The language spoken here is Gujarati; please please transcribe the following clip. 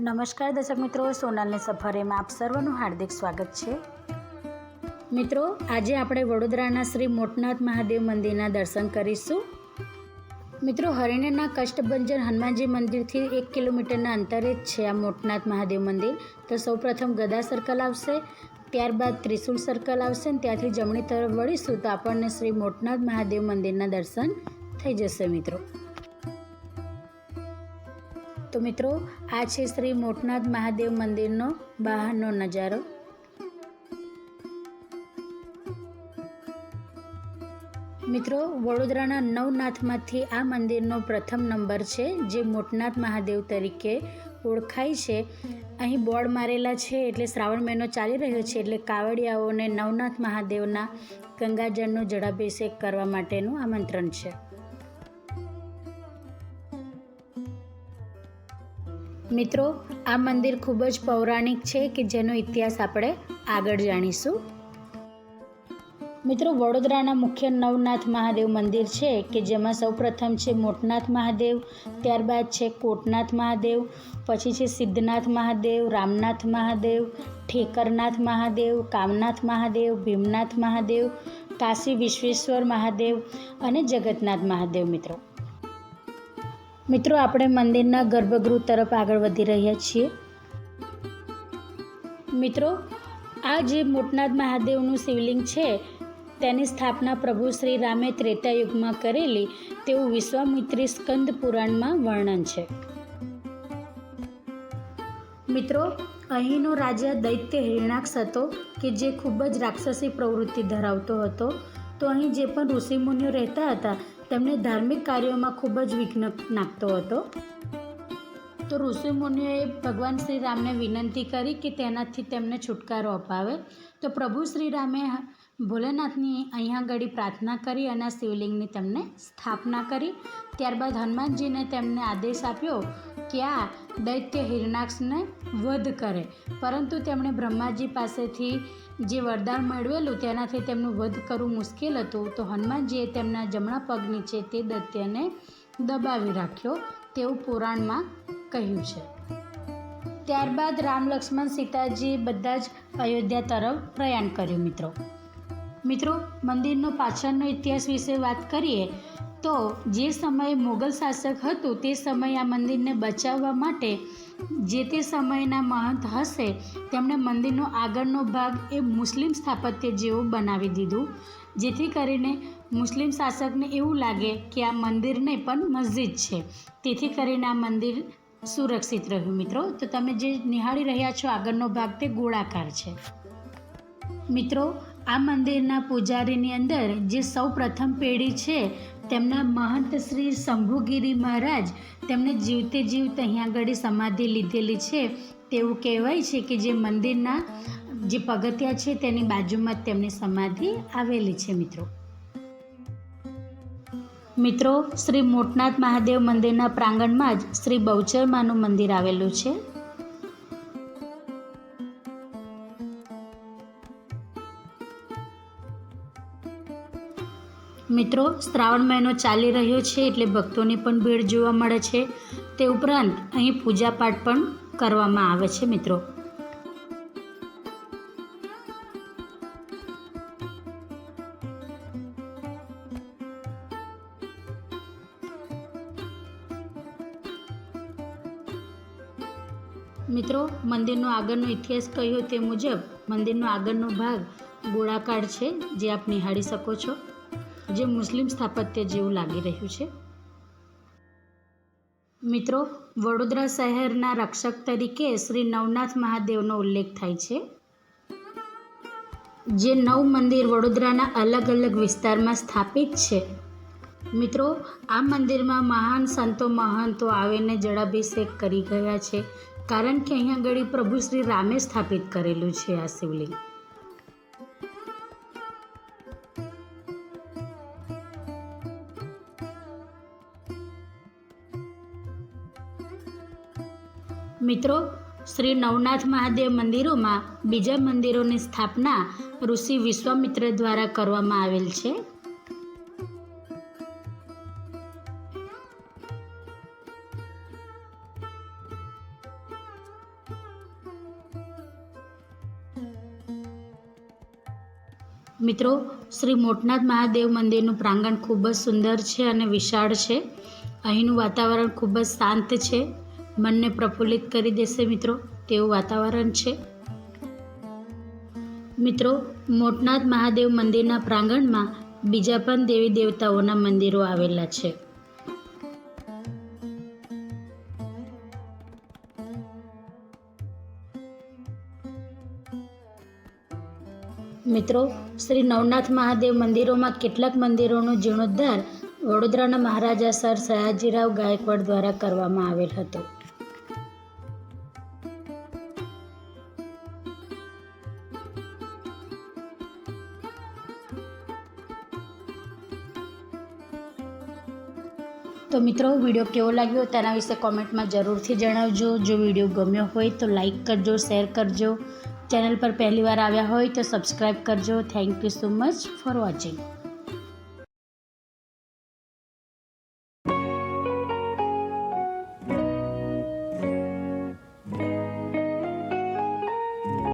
નમસ્કાર દર્શક મિત્રો, સોનલની સફરેમાં આપ સર્વનું હાર્દિક સ્વાગત છે. મિત્રો, આજે આપણે વડોદરાના શ્રી મોટનાથ મહાદેવ મંદિરના દર્શન કરીશું. મિત્રો, હરિણના કષ્ટભંજન હનુમાનજી મંદિરથી એક કિલોમીટરના અંતરે જ છે આ મોટનાથ મહાદેવ મંદિર. તો સૌપ્રથમ ગદા સર્કલ આવશે, ત્યારબાદ ત્રિશુલ સર્કલ આવશે અને ત્યાંથી જમણી તરફ વળીશું તો આપણને શ્રી મોટનાથ મહાદેવ મંદિરના દર્શન થઈ જશે મિત્રો. તો મિત્રો, આ છે શ્રી મોટનાથ મહાદેવ મંદિરનો બહારનો નજારો. મિત્રો, વડોદરાના નવનાથમાંથી આ મંદિરનો પ્રથમ નંબર છે, જે મોટનાથ મહાદેવ તરીકે ઓળખાય છે. અહીં બોર્ડ મારેલા છે, એટલે શ્રાવણ મહિનો ચાલી રહ્યો છે, એટલે કાવડિયાઓને નવનાથ મહાદેવના ગંગાજળનો જળાભિષેક કરવા માટેનું આમંત્રણ છે. મિત્રો, આ મંદિર ખૂબ જ પૌરાણિક છે કે જેનો ઇતિહાસ આપણે આગળ જાણીશું. મિત્રો, વડોદરાના મુખ્ય નવનાથ મહાદેવ મંદિર છે કે જેમાં સૌપ્રથમ છે મોટનાથ મહાદેવ, ત્યારબાદ છે કોટનાથ મહાદેવ, પછી છે સિદ્ધનાથ મહાદેવ, રામનાથ મહાદેવ, ઠેકરનાથ મહાદેવ, કામનાથ મહાદેવ, ભીમનાથ મહાદેવ, કાશી વિશ્વેશ્વર મહાદેવ અને જગતનાથ મહાદેવ મિત્રો. મિત્રો, આપણે મંદિરના ગર્ભગૃહ તરફ આગળ વધી રહ્યા છીએ. મિત્રો, આ જે મોટનાથ મહાદેવનું શિવલિંગ છે, તેની સ્થાપના પ્રભુ શ્રી રામે ત્રેતા યુગમાં કરેલી, તેવું વિશ્વામિત્રી સ્કંદ પુરાણમાં વર્ણન છે. મિત્રો, અહીંનો રાજા દૈત્ય હિરણાક્ષ હતો કે જે ખૂબ જ રાક્ષસી પ્રવૃત્તિ ધરાવતો હતો. તો અહીં જે પણ ઋષિમુનિઓ રહેતા હતા તેમને ધાર્મિક કાર્યોમાં ખૂબ જ વિઘ્ન નાખતો હતો. તો ઋષિમુનિઓએ ભગવાન શ્રી રામને વિનંતી કરી કે તેનાથી તેમને છુટકારો અપાવે. તો પ્રભુ શ્રી રામે ભોલેનાથની અહીંયા આગળ પ્રાર્થના કરી અને શિવલિંગની તેમને સ્થાપના કરી. ત્યારબાદ હનુમાનજીને તેમને આદેશ આપ્યો કે આ દૈત્ય હિરણાક્ષને વધ કરે. પરંતુ તેમણે બ્રહ્માજી પાસેથી જે વરદાન મેળવેલું તેનાથી તેમનું વધ કરવું મુશ્કેલ હતું, તો હનુમાનજીએ તેમના જમણા પગ નીચે તે દત્યને દબાવી રાખ્યો. તેવું પુરાણમાં કહ્યું છે. ત્યારબાદ રામ લક્ષ્મણ સીતાજી બધા જ અયોધ્યા તરફ પ્રયાણ કર્યું, મિત્રો. મિત્રો, મંદિરનો પાછળનો ઇતિહાસ વિશે વાત કરીએ તો જે સમયે મુગલ શાસક હતું તે સમયે આ મંદિરને બચાવવા માટે જે તે સમયના મહંત હશે, તેમણે મંદિરનો આગળનો ભાગ એ મુસ્લિમ સ્થાપત્ય જેવું બનાવી દીધું. જેથી કરીને મુસ્લિમ શાસકને એવું લાગે કે આ મંદિર નહીં પણ મસ્જિદ છે. તેથી કરીને આ મંદિર સુરક્ષિત રહ્યું મિત્રો. તો તમે જે નિહાળી રહ્યા છો આગળનો ભાગ તે ગોળાકાર છે. મિત્રો આ મંદિરના પૂજારીની અંદર જે સૌ પ્રથમ પેઢી છે, તેમના મહંત શ્રી શંભુગીરી મહારાજ તેમને જીવતે જીવત અહીંયા આગળ સમાધિ લીધેલી છે. તેવું કહેવાય છે કે જે મંદિરના જે પગથિયા છે, તેની બાજુમાં જ તેમની સમાધિ આવેલી છે મિત્રો. મિત્રો, શ્રી મોટનાથ મહાદેવ મંદિરના પ્રાંગણમાં જ શ્રી બહુચરમાનું મંદિર આવેલું છે. મિત્રો, શ્રાવણ મહિનો ચાલી રહ્યો છે એટલે ભક્તોની પણ ભીડ જોવા મળે છે. તે ઉપરાંત અહીં પૂજાપાઠ પણ કરવામાં આવે છે, મિત્રો. મિત્રો, મંદિરનો આગળનો ઇતિહાસ કહ્યો તે મુજબ, મંદિરનો આગળનો ભાગ ગોળાકાર છે, જે આપ નિહાળી શકો છો. જે મુસ્લિમ સ્થાપત્ય જેવું લાગી રહ્યું છે. મિત્રો, વડોદરા શહેરના રક્ષક તરીકે શ્રી નવનાથ મહાદેવનો ઉલ્લેખ થાય છે. જે નવ મંદિર વડોદરાના અલગ અલગ વિસ્તારમાં સ્થાપિત છે. મિત્રો, આ મંદિરમાં મહાન સંતો મહંતો આવીને જળાભિષેક કરી ગયા છે. કારણ કે અહીંયા આગળ પ્રભુ શ્રી રામે સ્થાપિત કરેલું છે આ શિવલિંગ. મિત્રો, શ્રી નવનાથ મહાદેવ મંદિરોમાં બીજા મંદિરોની સ્થાપના ઋષિ વિશ્વામિત્ર દ્વારા કરવામાં આવેલ છે. મિત્રો, શ્રી મોટનાથ મહાદેવ મંદિરનું પ્રાંગણ ખૂબ જ સુંદર છે અને વિશાળ છે. અહીંનું વાતાવરણ ખૂબ જ શાંત છે. મનને પ્રફુલ્લિત કરી દેશે મિત્રો, તેવું વાતાવરણ છે. મિત્રો, મોટનાથ મહાદેવ મંદિરના પ્રાંગણમાં બીજા પણ દેવી દેવતાઓના મંદિરો આવેલા છે. મિત્રો, શ્રી નવનાથ મહાદેવ મંદિરોમાં કેટલાક મંદિરોનો જીર્ણોદ્ધાર વડોદરાના મહારાજા સર સયાજીરાવ ગાયકવાડ દ્વારા કરવામાં આવેલ હતો. તો મિત્રો, વીડિયો કેવો લાગ્યો તેના વિશે કોમેન્ટમાં જરૂરથી જણાવજો. જો વીડિયો ગમ્યો હોય તો લાઈક કરજો, શેર કરજો. ચેનલ પર પહેલીવાર આવ્યા હોય તો સબસ્ક્રાઈબ કરજો. Thank you so much for watching.